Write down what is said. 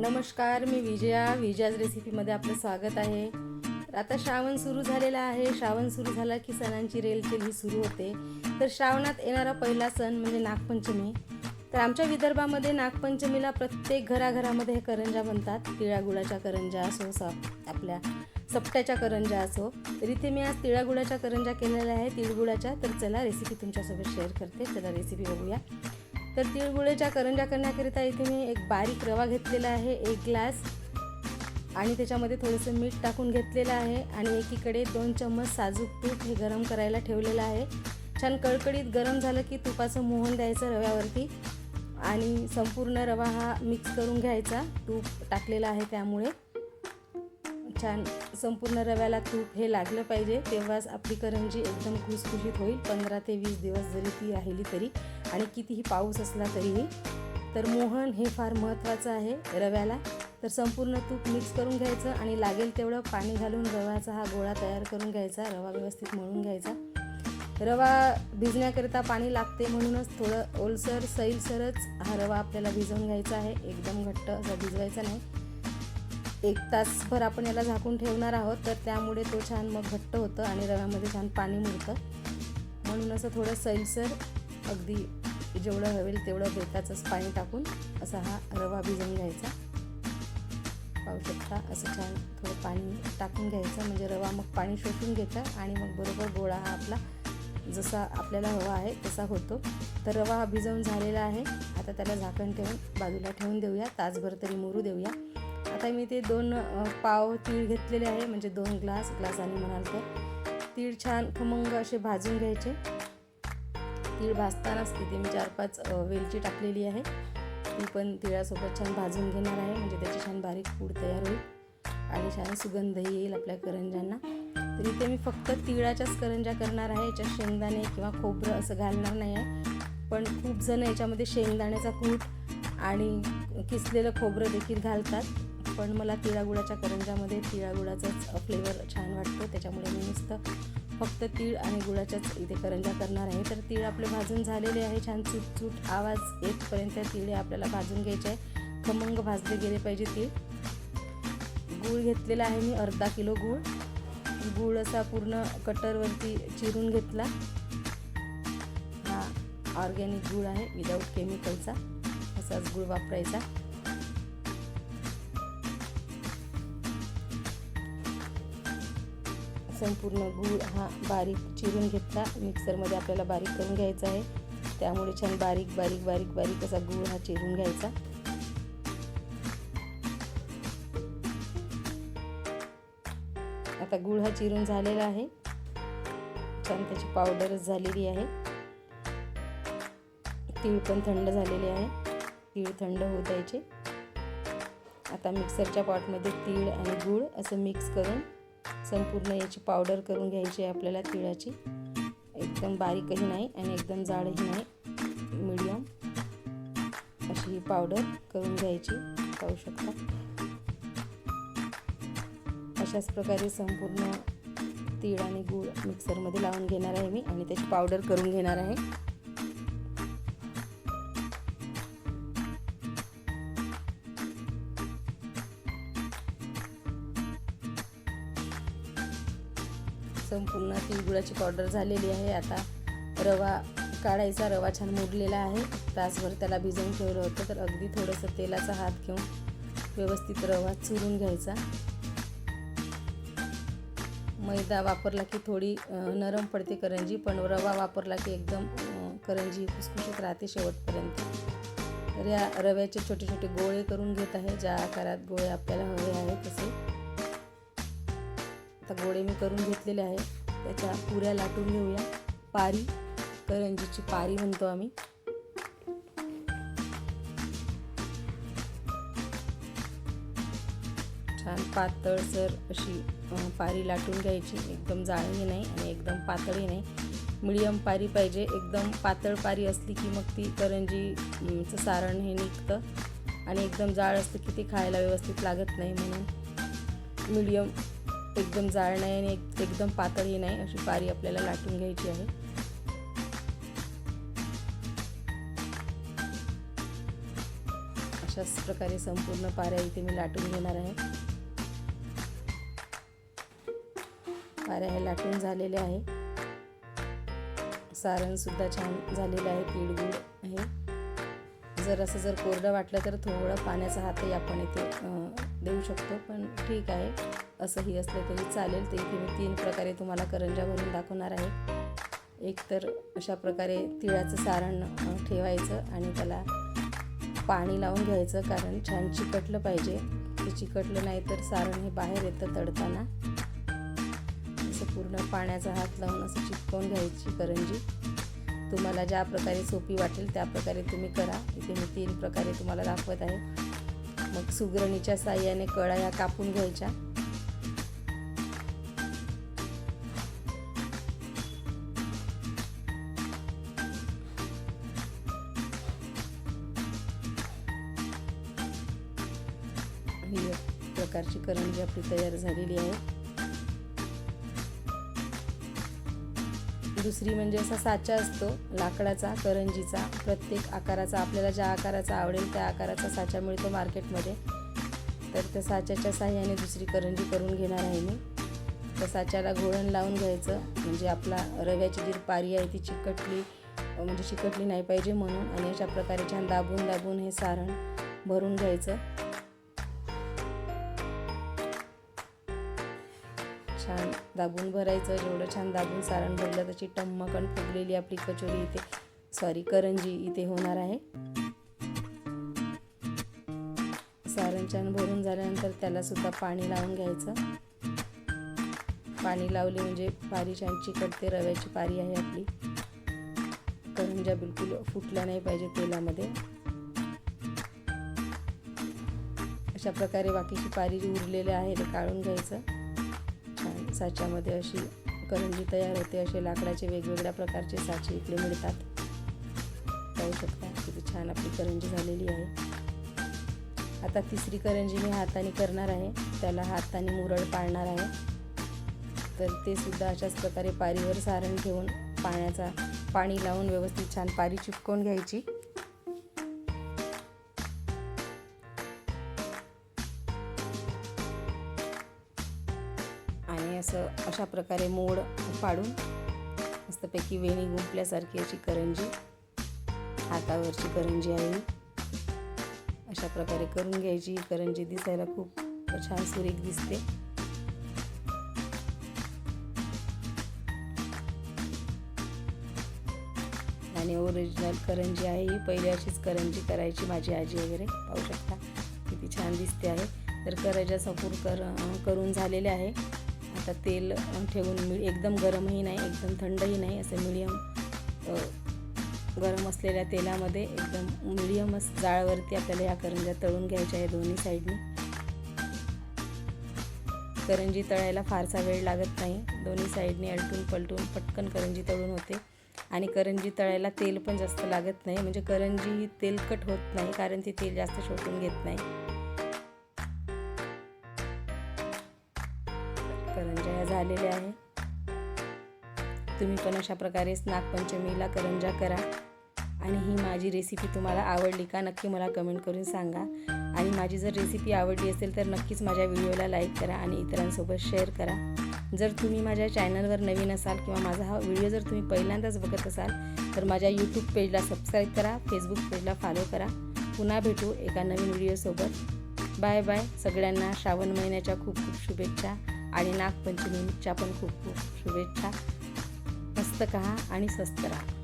नमस्कार मी विजया. विजयाज रेसिपीमध्ये आपलं स्वागत आहे. तर आता श्रावण सुरू झालेला आहे. श्रावण सुरू झाला की सणांची रेलचेल ही सुरू होते. तर श्रावणात येणारा पहिला सण म्हणजे नागपंचमी. तर आमच्या विदर्भामध्ये नागपंचमीला प्रत्येक घराघरामध्ये हे करंजा बनतात. तिळागुळाच्या करंजा असो सप आपल्या सपट्याच्या करंजा असो. तर इथे मी आज तिळागुळाच्या करंजा केलेल्या आहे तिळगुळाच्या. तर चला रेसिपी तुमच्यासोबत शेअर करते. चला रेसिपी बघूया. तर तिळगुळेच्या करंजा करण्याकरिता इथे मी एक बारीक रवा घेतलेला आहे एक ग्लास. आणि त्याच्यामध्ये थोडंसं मीठ टाकून घेतलेलं आहे. आणि एकीकडे दोन चम्मच साजूक तूप हे गरम करायला ठेवलेलं आहे. छान कळकळीत गरम झालं की तुपाचं मोहन द्यायचं रव्यावरती. आणि संपूर्ण रवा हा मिक्स करून घ्यायचा. तूप टाकलेला आहे त्यामुळे. छान संपूर्ण रव्याला तूप हे लागलं पाहिजे. तेव्हाच आपली करंजी एकदम खुसखुशीत होईल. पंधरा ते वीस दिवस जरी ती राहिली तरी आणि कितीही पाऊस असला तरीही. तर मोहन हे फार महत्त्वाचं आहे रव्याला. तर संपूर्ण तूप मिक्स करून घ्यायचं आणि लागेल तेवढं पाणी घालून रव्याचा हा गोळा तयार करून घ्यायचा. रवा व्यवस्थित मळून घ्यायचा. रवा भिजण्याकरिता पाणी लागते म्हणूनच थोडं ओलसर सैलसरच हा रवा आपल्याला भिजवून घ्यायचा आहे. एकदम घट्ट असा भिजवायचा नाही. एक तासभर आपण याला झाकून ठेवणार आहोत तर त्यामुळे तो छान मग घट्ट होतं आणि रव्यामध्ये छान पाणी मुरतं. म्हणून असं थोडं सैलसर अगदी जेवढं हवेल तेवढं बेताचंच पाणी टाकून असा हा रवा भिजवून घ्यायचा. पाहू शकता असं छान थोडं पाणी टाकून घ्यायचं म्हणजे रवा मग पाणी शोषून घेतं आणि मग बरोबर गोळा हा आपला जसा आपल्याला हवा आहे तसा होतो. तर रवा हा भिजवून झालेला आहे. आता त्याला झाकण ठेवून बाजूला ठेवून देऊया. तासभर तरी मुरू देऊया. आता मी ते दोन पाव तीळ घेतलेले आहे म्हणजे दोन ग्लास ग्लासाने म्हणाल तर. तीळ छान खमंग असे भाजून घ्यायचे. तीळ भाजतानाच तिथे मी चार पाच वेलची टाकलेली आहे. ती पण तिळासोबत छान भाजून घेणार आहे म्हणजे त्याची छान बारीक पूड तयार होईल आणि छान सुगंधही येईल आपल्या करंजांना तर इथे मी फक्त तिळाच्याच करंजा करणार आहे याच्यात शेंगदाणे किंवा खोबरं असं घालणार नाही आहे. पण खूप जण याच्यामध्ये शेंगदाण्याचा कूट आणि किसलेलं खोबरं देखील घालतात. पण मला तिळागुळाच्या करंजामध्ये तिळागुळाचाच फ्लेवर छान वाटतो. त्याच्यामुळे मी नुसतं फक्त तीळ आणि गुळाच्याच इथे करंजा करणार आहे. तर तीळ आपले भाजून झालेले आहे. छान चूट आवाज येतपर्यंत तिळे आपल्याला भाजून घ्यायचे आहे खमंग भाजले गेले पाहिजे तीळ. गूळ घेतलेला आहे मी अर्धा किलो गूळ. गूळ असा पूर्ण कटरवरती चिरून घेतला. हा ऑर्गॅनिक गूळ आहे विदाऊट केमिकलचा असाच गूळ वापरायचा. संपूर्ण गूळ हा बारीक चिरून घेतला. मिक्सरमध्ये आपल्याला बारीक करून घ्यायचा आहे. त्यामुळे छान बारीक बारीक बारीक बारीक असा गूळ हा चिरून घ्यायचा. आता गूळ हा चिरून झालेला आहे. छान त्याची पावडरच झालेली आहे. तीळ पण थंड झालेले आहे. तीळ थंड होत द्यायचे. आता मिक्सरच्या पॉटमध्ये तीळ आणि गूळ असं मिक्स करून संपूर्ण याची पावडर करून घ्यायची आहे आपल्याला तिळाची. एकदम बारीकही नाही आणि एकदम जाडही नाही. मिडियम. अशी ही पावडर करून घ्यायची. पाहू शकता. अशाच प्रकारे संपूर्ण तीळ आणि गूळ मिक्सरमध्ये लावून घेणार आहे मी आणि त्याची पावडर करून घेणार आहे. संपूर्ण तिळगुळाची पावडर झालेली आहे. आता रवा काढायचा रवा छान मुरलेला आहे. तासभर त्याला भिजवून ठेवलं होतं तर अगदी थोडंसं तेलाचा हात घेऊन व्यवस्थित रवा चुरून घ्यायचा. मैदा वापरला की थोडी नरम पडते करंजी पण रवा वापरला की एकदम करंजी खुसखुशीत राहते शेवटपर्यंत. तर या रव्याचे छोटे छोटे गोळे करून घेत आहे. ज्या आकारात गोळे आपल्याला हवे आहे तसे. आता गोळे मी करून घेतलेले आहे. त्याच्या पुऱ्या लाटून घेऊया. पारी करंजीची पारी म्हणतो आम्ही. छान पातळसर अशी पारी लाटून घ्यायची. एकदम जाळही नाही आणि एकदम पातळही नाही. मिडियम पारी पाहिजे. एकदम पातळ पारी असली की मग ती करंजीचं सारण हे निघतं आणि एकदम जाळ असतं की ती खायला व्यवस्थित लागत नाही म्हणून. मिडियम एकदम जाळ नाही आणि एक एकदम पातळी नाही अशी पारी आपल्याला लाटून घ्यायची आहे. अशाच प्रकारे संपूर्ण पाऱ्या इथे मी लाटून घेणार आहे. पाऱ्या हे लाटून झालेले आहे. सारण सुद्धा छान झालेलं आहे तिळगुळ आहे. जर असं जर कोरडं वाटलं तर थोडं पाण्याचा हातही आपण इथे देऊ शकतो पण ठीक आहे. असंही असलं तरी चालेल. ते इथे मी तीन प्रकारे तुम्हाला करंजा भरून दाखवणार आहे. एक तर अशा प्रकारे तिळाचं सारण ठेवायचं आणि त्याला पाणी लावून घ्यायचं कारण छान चिकटलं पाहिजे. ते चिकटलं नाही तर सारण हे बाहेर येतं तडताना. असं पूर्ण पाण्याचा हात लावून असं चिकटवून घ्यायची करंजी. तुम्हाला ज्या प्रकारे सोपी वाटेल त्या प्रकारे तुम्ही करा. इथे मी तीन प्रकारे तुम्हाला दाखवत आहे. मग सुगरणीच्या साह्याने कळा ह्या कापून घ्यायच्या. ही एक प्रकारची करंजी आपली तयार झालेली आहे. दुसरी म्हणजे असा साचा असतो लाकडाचा करंजीचा. प्रत्येक आकाराचा आपल्याला ज्या आकाराचा आवडेल त्या आकाराचा साचा मिळतो मार्केटमध्ये. तर त्या साच्याच्या साह्याने दुसरी करंजी करून घेणार आहे मी. त्या साच्याला घोळण लावून घ्यायचं म्हणजे आपला रव्याची जी पारी आहे ती चिकटली म्हणजे चिकटली नाही पाहिजे म्हणून आणि अशा प्रकारे छान दाबून दाबून हे सारण भरून घ्यायचं. दाबून भरायचं जेवढं छान दाबून सारण भरलं त्याची टम्मकण फुगलेली आपली कचोरी इथे. सॉरी करंजी इथे होणार आहे. सारण छान भरून झाल्यानंतर त्याला सुद्धा पाणी लावून घ्यायचं. पाणी लावले म्हणजे पारी छान चिकटते रव्याची पारी आहे आपली. करंजा बिलकुल फुटल्या नाही पाहिजे तेलामध्ये. अशा प्रकारे बाकीची पारी जी उरलेली आहे ते काढून घ्यायचं. साच्यामध्ये अशी करंजी तयार होते असे लाकडाचे वेगवेगळ्या प्रकारचे साचे इकडे मिळतात. पाहू शकता किती छान आपली करंजी झालेली आहे. आता तिसरी करंजी मी हाताने करणार आहे. त्याला हाताने मुरड पाळणार आहे. तर ते सुद्धा अशाच प्रकारे पारीवर सारण घेऊन पाण्याचा पाणी लावून व्यवस्थित छान पारी चिपकवून घ्यायची. असं अशा प्रकारे मोड पाडून मस्तपैकी वेणी गुंपल्यासारखी अशी करंजी हातावरची करंजी आहे. अशा प्रकारे करून घ्यायची. करंजी दिसायला खूप छान सुरेख दिसते. आणि ओरिजिनल करंजी आहे. ही पहिली अशीच करंजी करायची माझी आजी वगैरे. पाहू शकता किती छान दिसते आहे. तर करंजा सपूर कर करून झालेले आहे. आता तेल ठेवून मी एकदम गरमही नाही एकदम थंडही नाही असं मिडियम गरम असलेल्या तेलामध्ये एकदम मिडियमच जाळवरती आपल्याला ह्या करंज्या तळून घ्यायच्या आहे दोन्ही साईडनी करंजी तळायला फारसा वेळ लागत नाही. दोन्ही साईडने अलटून पलटून पटकन करंजी तळून होते. आणि करंजी तळायला तेल पण जास्त लागत नाही. म्हणजे करंजी ही तेलकट होत नाही कारण ती तेल जास्त शोषून घेत नाही. करंजा आहे. तुम्ही पण अशा प्रकारे नागपंचमीला करंजा करा. आणि ही माझी रेसिपी तुम्हाला आवडली का नक्की मला कमेंट करून सांगा. आणि माझी जर रेसिपी आवडली असेल तर नक्कीच माझ्या व्हिडिओला लाईक करा आणि इतरांसोबत शेअर करा. जर तुम्ही माझ्या चॅनलवर नवीन असाल किंवा माझा हा व्हिडिओ जर तुम्ही पहिल्यांदाच बघत असाल तर माझ्या यूट्यूब पेजला सबस्क्राईब करा फेसबुक पेजला फॉलो करा. पुन्हा भेटू एका नवीन व्हिडिओसोबत बाय बाय सगळ्यांना श्रावण महिन्याच्या खूप खूप शुभेच्छा. आणि नागपंचमीच्या पण खूप खूप शुभेच्छा. मस्त कहा आणि स्वस्त राहा.